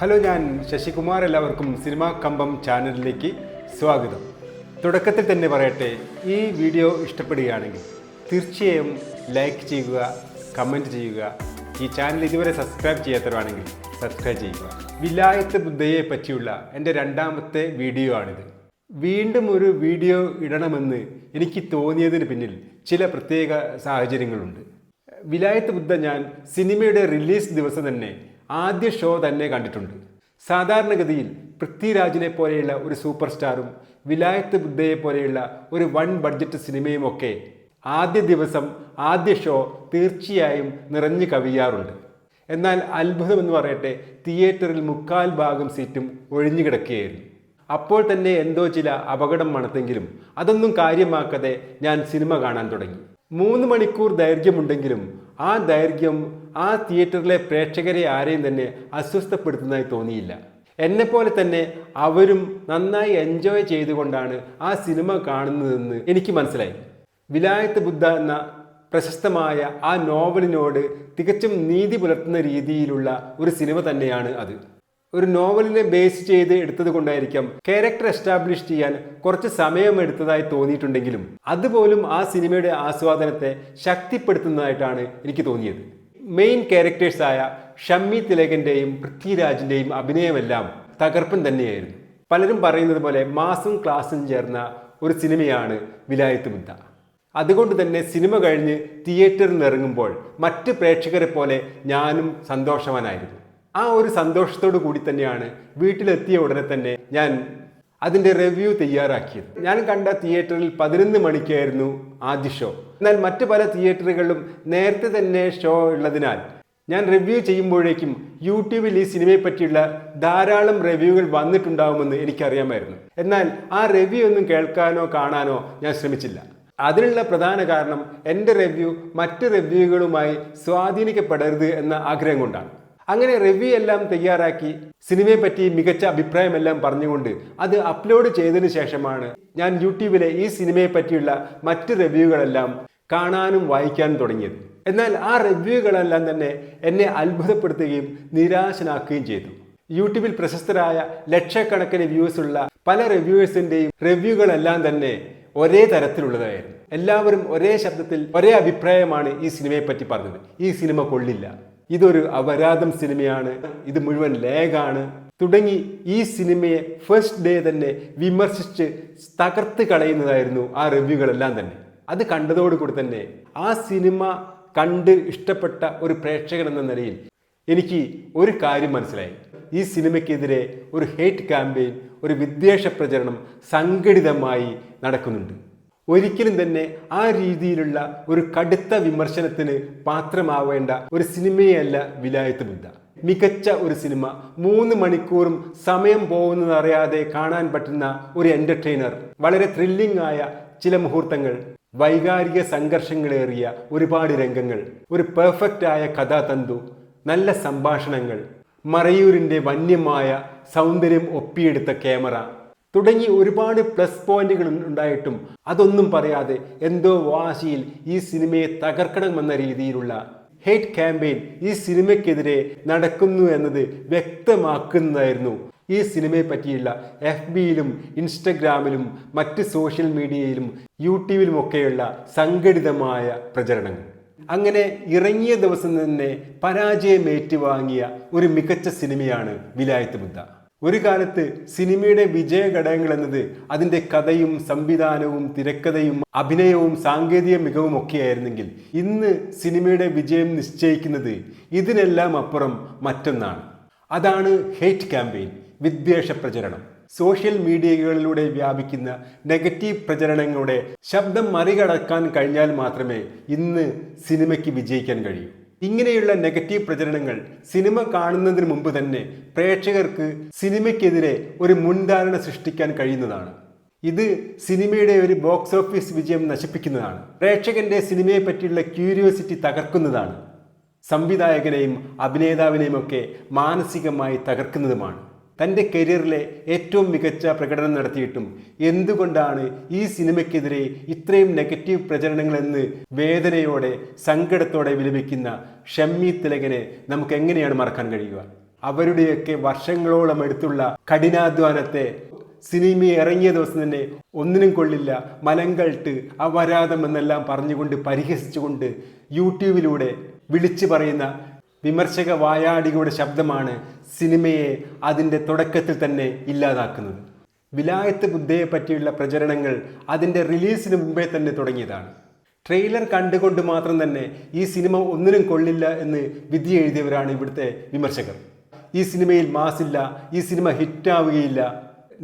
Hello ഞാൻ ശശികുമാർ എല്ലാവർക്കും cinema കമ്പം ചാനലിലേക്ക് സ്വാഗതം. തുടക്കത്തിൽ തന്നെ പറയട്ടെ ഈ വീഡിയോ ഇഷ്ടപ്പെടുകയാണെങ്കിൽ തീർച്ചയായും ലൈക്ക് ചെയ്യുക കമന്റ് ചെയ്യുക ഈ ചാനൽ ഇതുവരെ സബ്സ്ക്രൈബ് ചെയ്യാത്തവരാണെങ്കിൽ സബ്സ്ക്രൈബ് ചെയ്യുക. വിലായത്ത് ബുദ്ധയെ പറ്റിയുള്ള എന്റെ രണ്ടാമത്തെ വീഡിയോ ആണിത്. വീണ്ടും ഒരു വീഡിയോ ഇടണമെന്ന് എനിക്ക് തോന്നിയതിന് പിന്നിൽ ചില പ്രത്യേക സാഹചര്യങ്ങളുണ്ട്. വിലായത്ത് ബുദ്ധ ഞാൻ സിനിമയുടെ റിലീസ് ദിവസം തന്നെ ആദ്യ ഷോ തന്നെ കണ്ടിട്ടുണ്ട്. സാധാരണഗതിയിൽ പൃഥ്വിരാജിനെ പോലെയുള്ള ഒരു സൂപ്പർ സ്റ്റാറും വിലായത്ത് ബുദ്ധയെ പോലെയുള്ള ഒരു വൺ ബഡ്ജറ്റ് സിനിമയുമൊക്കെ ആദ്യ ദിവസം ആദ്യ ഷോ തീർച്ചയായും നിറഞ്ഞു കവിയാറുണ്ട്. എന്നാൽ അത്ഭുതമെന്ന് പറയട്ടെ തിയേറ്ററിൽ മുക്കാൽ ഭാഗം സീറ്റും ഒഴിഞ്ഞു കിടക്കുകയായിരുന്നു. അപ്പോൾ തന്നെ എന്തോ ചില അപകടം മണത്തെങ്കിലും അതൊന്നും കാര്യമാക്കാതെ ഞാൻ സിനിമ കാണാൻ തുടങ്ങി. മൂന്ന് മണിക്കൂർ ദൈർഘ്യമുണ്ടെങ്കിലും ആ ദൈർഘ്യം ആ തിയേറ്ററിലെ പ്രേക്ഷകരെ ആരെയും തന്നെ അസ്വസ്ഥപ്പെടുത്തുന്നതായി തോന്നിയില്ല. എന്നെപ്പോലെ തന്നെ അവരും നന്നായി എൻജോയ് ചെയ്തുകൊണ്ടാണ് ആ സിനിമ കാണുന്നതെന്ന് എനിക്ക് മനസ്സിലായി. വിലായത്ത് ബുദ്ധ എന്ന പ്രശസ്തമായ ആ നോവലിനോട് തികച്ചും നീതി പുലർത്തുന്ന രീതിയിലുള്ള ഒരു സിനിമ തന്നെയാണ് അത്. ഒരു നോവലിനെ ബേസ് ചെയ്ത് എടുത്തത് കൊണ്ടായിരിക്കാം ക്യാരക്ടർ എസ്റ്റാബ്ലിഷ് ചെയ്യാൻ കുറച്ച് സമയം എടുത്തതായി തോന്നിയിട്ടുണ്ടെങ്കിലും അതുപോലും ആ സിനിമയുടെ ആസ്വാദനത്തെ ശക്തിപ്പെടുത്തുന്നതായിട്ടാണ് എനിക്ക് തോന്നിയത്. മെയിൻ ക്യാരക്ടേഴ്സായ ഷമ്മി തിലകന്റെയും പൃഥ്വിരാജിന്റെയും അഭിനയമെല്ലാം തകർപ്പൻ തന്നെയായിരുന്നു. പലരും പറയുന്നത് പോലെ മാസും ക്ലാസും ചേർന്ന ഒരു സിനിമയാണ് വിലായത്ത് മുദ്ദ അതുകൊണ്ട് തന്നെ സിനിമ കഴിഞ്ഞ് തിയേറ്ററിൽ ഇറങ്ങുമ്പോൾ മറ്റ് പ്രേക്ഷകരെ പോലെ ഞാനും സന്തോഷവാനായിരുന്നു. ആ ഒരു സന്തോഷത്തോടു കൂടി തന്നെയാണ് വീട്ടിലെത്തിയ ഉടനെ തന്നെ ഞാൻ അതിന്റെ റിവ്യൂ തയ്യാറാക്കിയത്. ഞാൻ കണ്ട തിയേറ്ററിൽ പതിനൊന്ന് മണിക്കായിരുന്നു ആദ്യ ഷോ എന്നാൽ മറ്റു പല തിയേറ്ററുകളിലും നേരത്തെ തന്നെ ഷോ ഉള്ളതിനാൽ ഞാൻ റിവ്യൂ ചെയ്യുമ്പോഴേക്കും യൂട്യൂബിൽ ഈ സിനിമയെ പറ്റിയുള്ള ധാരാളം റിവ്യൂകൾ വന്നിട്ടുണ്ടാവുമെന്ന് എനിക്കറിയാമായിരുന്നു. എന്നാൽ ആ റിവ്യൂ ഒന്നും കേൾക്കാനോ കാണാനോ ഞാൻ ശ്രമിച്ചില്ല. അതിനുള്ള പ്രധാന കാരണം എന്റെ റിവ്യൂ മറ്റ് റിവ്യൂകളുമായി സ്വാധീനിക്കപ്പെടരുത് എന്ന ആഗ്രഹം കൊണ്ടാണ്. അങ്ങനെ റിവ്യൂ എല്ലാം തയ്യാറാക്കി സിനിമയെ പറ്റി മികച്ച അഭിപ്രായമെല്ലാം പറഞ്ഞുകൊണ്ട് അത് അപ്ലോഡ് ചെയ്തതിനു ശേഷമാണ് ഞാൻ യൂട്യൂബിലെ ഈ സിനിമയെ പറ്റിയുള്ള മറ്റ് റിവ്യൂകളെല്ലാം കാണാനും വായിക്കാനും തുടങ്ങിയത്. എന്നാൽ ആ റിവ്യൂകളെല്ലാം തന്നെ എന്നെ അത്ഭുതപ്പെടുത്തുകയും നിരാശനാക്കുകയും ചെയ്തു. യൂട്യൂബിൽ പ്രശസ്തരായ ലക്ഷക്കണക്കിന് വ്യൂസ് ഉള്ള പല റിവ്യൂവേഴ്സിന്റെയും റിവ്യൂകളെല്ലാം തന്നെ ഒരേ തരത്തിലുള്ളതായിരുന്നു. എല്ലാവരും ഒരേ ശബ്ദത്തിൽ ഒരേ അഭിപ്രായമാണ് ഈ സിനിമയെ പറ്റി പറഞ്ഞത്. ഈ സിനിമ കൊള്ളില്ല. ഇതൊരു അപരാധം സിനിമയാണ്. ഇത് മുഴുവൻ ലേഗാണ് തുടങ്ങി ഈ സിനിമയെ ഫസ്റ്റ് ഡേ തന്നെ വിമർശിച്ച് തകർത്ത് കളയുന്നതായിരുന്നു ആ റിവ്യൂകളെല്ലാം തന്നെ. അത് കണ്ടതോടുകൂടി തന്നെ ആ സിനിമ കണ്ട് ഇഷ്ടപ്പെട്ട ഒരു പ്രേക്ഷകൻ എന്ന നിലയിൽ എനിക്ക് ഒരു കാര്യം മനസ്സിലായി. ഈ സിനിമയ്ക്കെതിരെ ഒരു ഹേറ്റ് ക്യാമ്പയിൻ ഒരു വിദ്വേഷ പ്രചരണം സംഘടിതമായി നടക്കുന്നുണ്ട്. ഒരിക്കലും തന്നെ ആ രീതിയിലുള്ള ഒരു കടുത്ത വിമർശനത്തിന് പാത്രമാവേണ്ട ഒരു സിനിമയല്ല വിലായത്ത് ബുദ്ധ. മികച്ച ഒരു സിനിമ മൂന്ന് മണിക്കൂറും സമയം പോകുന്നത് അറിയാതെ കാണാൻ പറ്റുന്ന ഒരു എന്റർടൈനർ വളരെ ത്രില്ലിംഗ് ആയ ചില മുഹൂർത്തങ്ങൾ വൈകാരിക സംഘർഷങ്ങളേറിയ ഒരുപാട് രംഗങ്ങൾ ഒരു പെർഫെക്റ്റ് ആയ കഥാതന്തു നല്ല സംഭാഷണങ്ങൾ മറയൂരിന്റെ വന്യമായ സൗന്ദര്യം ഒപ്പിയെടുത്ത ക്യാമറ തുടങ്ങി ഒരുപാട് പ്ലസ് പോയിന്റുകൾ ഉണ്ടായിട്ടും അതൊന്നും പറയാതെ എന്തോ വാശിയിൽ ഈ സിനിമയെ തകർക്കണമെന്ന രീതിയിലുള്ള ഹേറ്റ് ക്യാമ്പയിൻ ഈ സിനിമയ്ക്കെതിരെ നടക്കുന്നു എന്നത് വ്യക്തമാക്കുന്നതായിരുന്നു. ഈ സിനിമയെ പറ്റിയുള്ള എഫ് ബിയിലും ഇൻസ്റ്റഗ്രാമിലും മറ്റ് സോഷ്യൽ മീഡിയയിലും യൂട്യൂബിലുമൊക്കെയുള്ള സംഘടിതമായ പ്രചരണങ്ങൾ. അങ്ങനെ ഇറങ്ങിയ ദിവസം തന്നെ പരാജയം ഏറ്റുവാങ്ങിയ ഒരു മികച്ച സിനിമയാണ് വിലായത്ത് ബുദ്ധ. ഒരു കാലത്ത് സിനിമയുടെ വിജയ ഘടകങ്ങൾ എന്നത് അതിന്റെ കഥയും സംവിധാനവും തിരക്കഥയും അഭിനയവും സാങ്കേതിക മികവും ഒക്കെയായിരുന്നെങ്കിൽ ഇന്ന് സിനിമയുടെ വിജയം നിശ്ചയിക്കുന്നത് ഇതിനെല്ലാം അപ്പുറം മറ്റൊന്നാണ്. അതാണ് ഹേറ്റ് ക്യാമ്പയിൻ വിദ്വേഷ പ്രചരണം. സോഷ്യൽ മീഡിയകളിലൂടെ വ്യാപിക്കുന്ന നെഗറ്റീവ് പ്രചരണങ്ങളുടെ ശബ്ദം മറികടക്കാൻ കഴിഞ്ഞാൽ മാത്രമേ ഇന്ന് സിനിമയ്ക്ക് വിജയിക്കാൻ കഴിയൂ. ഇങ്ങനെയുള്ള നെഗറ്റീവ് പ്രചരണങ്ങൾ സിനിമ കാണുന്നതിന് മുമ്പ് തന്നെ പ്രേക്ഷകർക്ക് സിനിമയ്ക്കെതിരെ ഒരു മുൻധാരണ സൃഷ്ടിക്കാൻ കഴിയുന്നതാണ്. ഇത് സിനിമയുടെ ഒരു ബോക്സ് ഓഫീസ് വിജയം നശിപ്പിക്കുന്നതാണ്. പ്രേക്ഷകന്റെ സിനിമയെ പറ്റിയുള്ള ക്യൂരിയോസിറ്റി തകർക്കുന്നതാണ്. സംവിധായകനെയും അഭിനേതാവിനെയും ഒക്കെ മാനസികമായി തകർക്കുന്നതുമാണ്. തന്റെ കരിയറിലെ ഏറ്റവും മികച്ച പ്രകടനം നടത്തിയിട്ടും എന്തുകൊണ്ടാണ് ഈ സിനിമയ്ക്കെതിരെ ഇത്രയും നെഗറ്റീവ് പ്രചരണങ്ങളെന്ന് വേദനയോടെ സങ്കടത്തോടെ വിലപിക്കുന്ന ഷമ്മി തിലകനെ നമുക്ക് എങ്ങനെയാണ് മറക്കാൻ കഴിയുക? അവരുടെയൊക്കെ വർഷങ്ങളോളം എടുത്തുള്ള കഠിനാധ്വാനത്തെ സിനിമ ഇറങ്ങിയ ദിവസം തന്നെ ഒന്നിനും കൊള്ളില്ല മലങ്കൾട്ട് അവരാധം എന്നെല്ലാം പറഞ്ഞുകൊണ്ട് പരിഹസിച്ചുകൊണ്ട് യൂട്യൂബിലൂടെ വിളിച്ചു പറയുന്ന വിമർശക വായാടികളുടെ ശബ്ദമാണ് സിനിമയെ അതിന്റെ തുടക്കത്തിൽ തന്നെ ഇല്ലാതാക്കുന്നത്. വിലായത്ത് ബുദ്ധയെ പറ്റിയുള്ള പ്രചരണങ്ങൾ അതിന്റെ റിലീസിന് മുമ്പേ തന്നെ തുടങ്ങിയതാണ്. ട്രെയിലർ കണ്ടുകൊണ്ട് മാത്രം തന്നെ ഈ സിനിമ ഒന്നിനും കൊള്ളില്ല എന്ന് വിധി എഴുതിയവരാണ് ഇവിടുത്തെ വിമർശകർ. ഈ സിനിമയിൽ മാസില്ല ഈ സിനിമ ഹിറ്റാവുകയില്ല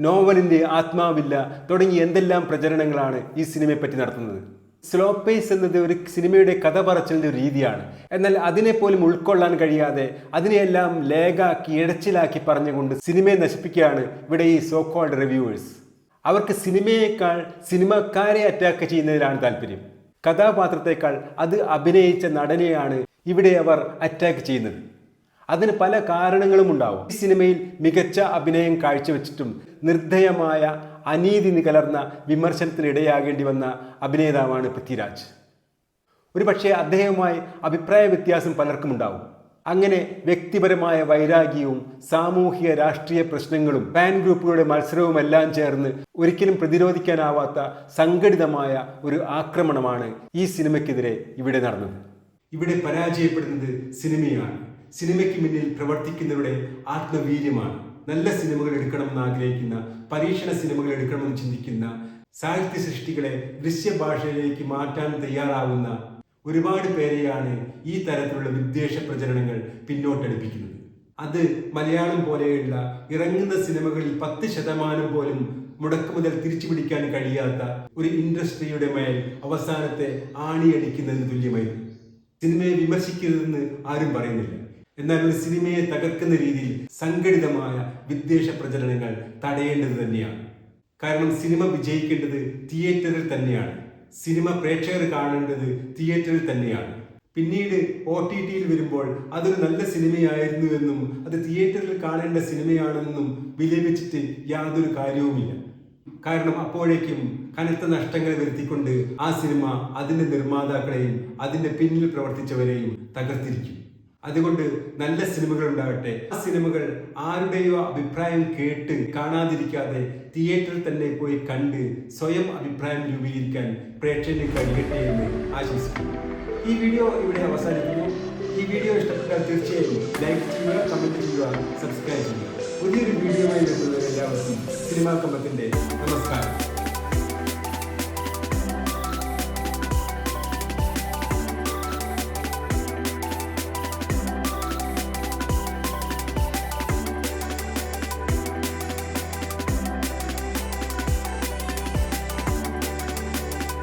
നോവലിന്റെ ആത്മാവില്ല തുടങ്ങി എന്തെല്ലാം പ്രചരണങ്ങളാണ് ഈ സിനിമയെപ്പറ്റി നടത്തുന്നത്. സ്ലോ പേസ് എന്നത് ഒരു സിനിമയുടെ കഥ പറച്ചിലിന്റെ ഒരു രീതിയാണ്. എന്നാൽ അതിനെ പോലും ഉൾക്കൊള്ളാൻ കഴിയാതെ അതിനെയെല്ലാം ലേഖാക്കി ഇടച്ചിലാക്കി പറഞ്ഞുകൊണ്ട് സിനിമയെ നശിപ്പിക്കുകയാണ് ഇവിടെ ഈ സോ കോൾഡ് റിവ്യൂവേഴ്സ് അവർക്ക് സിനിമയേക്കാൾ സിനിമക്കാരെ അറ്റാക്ക് ചെയ്യുന്നതിലാണ് താല്പര്യം. കഥാപാത്രത്തെക്കാൾ അത് അഭിനയിച്ച നടനെയാണ് ഇവിടെ അവർ അറ്റാക്ക് ചെയ്യുന്നത്. അതിന് പല കാരണങ്ങളും ഉണ്ടാവും. ഈ സിനിമയിൽ മികച്ച അഭിനയം കാഴ്ചവെച്ചിട്ടും നിർദ്ദയമായ അനീതി കലർന്ന വിമർശനത്തിനിടയാകേണ്ടി വന്ന അഭിനേതാവാണ് പൃഥ്വിരാജ്. ഒരു പക്ഷേ അദ്ദേഹവുമായി അഭിപ്രായ വ്യത്യാസം പലർക്കും ഉണ്ടാവും. അങ്ങനെ വ്യക്തിപരമായ വൈരാഗ്യവും സാമൂഹിക രാഷ്ട്രീയ പ്രശ്നങ്ങളും ഫാൻ ഗ്രൂപ്പുകളുടെ മത്സരവുമെല്ലാം ചേർന്ന് ഒരിക്കലും പ്രതിരോധിക്കാനാവാത്ത സംഘടിതമായ ഒരു ആക്രമണമാണ് ഈ സിനിമയ്ക്കെതിരെ ഇവിടെ നടന്നത്. ഇവിടെ പരാജയപ്പെടുന്നത് സിനിമയാണ്. സിനിമയ്ക്ക് മുന്നിൽ പ്രവർത്തിക്കുന്നവരുടെ ആത്മവീര്യമാണ്. നല്ല സിനിമകൾ എടുക്കണമെന്ന് ആഗ്രഹിക്കുന്ന പരീക്ഷണ സിനിമകൾ എടുക്കണമെന്ന് ചിന്തിക്കുന്ന സാഹിത്യ സൃഷ്ടികളെ ദൃശ്യഭാഷയിലേക്ക് മാറ്റാൻ തയ്യാറാവുന്ന ഒരുപാട് പേരെയാണ് ഈ തരത്തിലുള്ള വിദ്വേഷ പ്രചരണങ്ങൾ പിന്നോട്ടടിപ്പിക്കുന്നത്. അത് മലയാളം പോലെയുള്ള ഇറങ്ങുന്ന സിനിമകളിൽ പത്ത് ശതമാനം പോലും മുടക്ക് മുതൽ തിരിച്ചു പിടിക്കാൻ കഴിയാത്ത ഒരു ഇൻഡസ്ട്രിയുടെ മേൽ അവസാനത്തെ ആണിയടിക്കുന്നതിന് തുല്യമായിരുന്നു. സിനിമയെ വിമർശിക്കരുതെന്ന് ആരും പറയുന്നില്ല. എന്നാൽ സിനിമയെ തകർക്കുന്ന രീതിയിൽ സംഘടിതമായ വിദ്വേഷ പ്രചരണങ്ങൾ തടയേണ്ടത് തന്നെയാണ്. കാരണം സിനിമ വിജയിക്കേണ്ടത് തിയേറ്ററിൽ തന്നെയാണ്. സിനിമ പ്രേക്ഷകർ കാണേണ്ടത് തിയേറ്ററിൽ തന്നെയാണ്. പിന്നീട് ഒ ടി ടിയിൽ വരുമ്പോൾ അതൊരു നല്ല സിനിമയായിരുന്നു എന്നും അത് തിയേറ്ററിൽ കാണേണ്ട സിനിമയാണെന്നും വിലപിച്ചിട്ട് യാതൊരു കാര്യവുമില്ല. കാരണം അപ്പോഴേക്കും കനത്ത നഷ്ടങ്ങൾ വരുത്തിക്കൊണ്ട് ആ സിനിമ അതിന്റെ നിർമ്മാതാക്കളെയും അതിന്റെ പിന്നിൽ പ്രവർത്തിച്ചവരെയും തകർത്തിരിക്കും. അതുകൊണ്ട് നല്ല സിനിമകൾ ഉണ്ടാവട്ടെ ആ സിനിമകൾ ആരുടെയോ അഭിപ്രായം കേട്ട് കാണാതിരിക്കാതെ തിയേറ്ററിൽ തന്നെ പോയി കണ്ട് സ്വയം അഭിപ്രായം രൂപീകരിക്കാൻ പ്രേക്ഷകന് കഴിയട്ടെ എന്ന് ആശംസിക്കുന്നു. ഈ വീഡിയോ ഇവിടെ അവസാനിക്കുന്നു. ഈ വീഡിയോ ഇഷ്ടപ്പെട്ടാൽ തീർച്ചയായും ലൈക്ക് ചെയ്യുക കമന്റ് ചെയ്യുക സബ്സ്ക്രൈബ് ചെയ്യുക. പുതിയൊരു വീഡിയോയുമായി എല്ലാവർക്കും സിനിമാ കമ്പത്തിന്റെ നമസ്കാരം.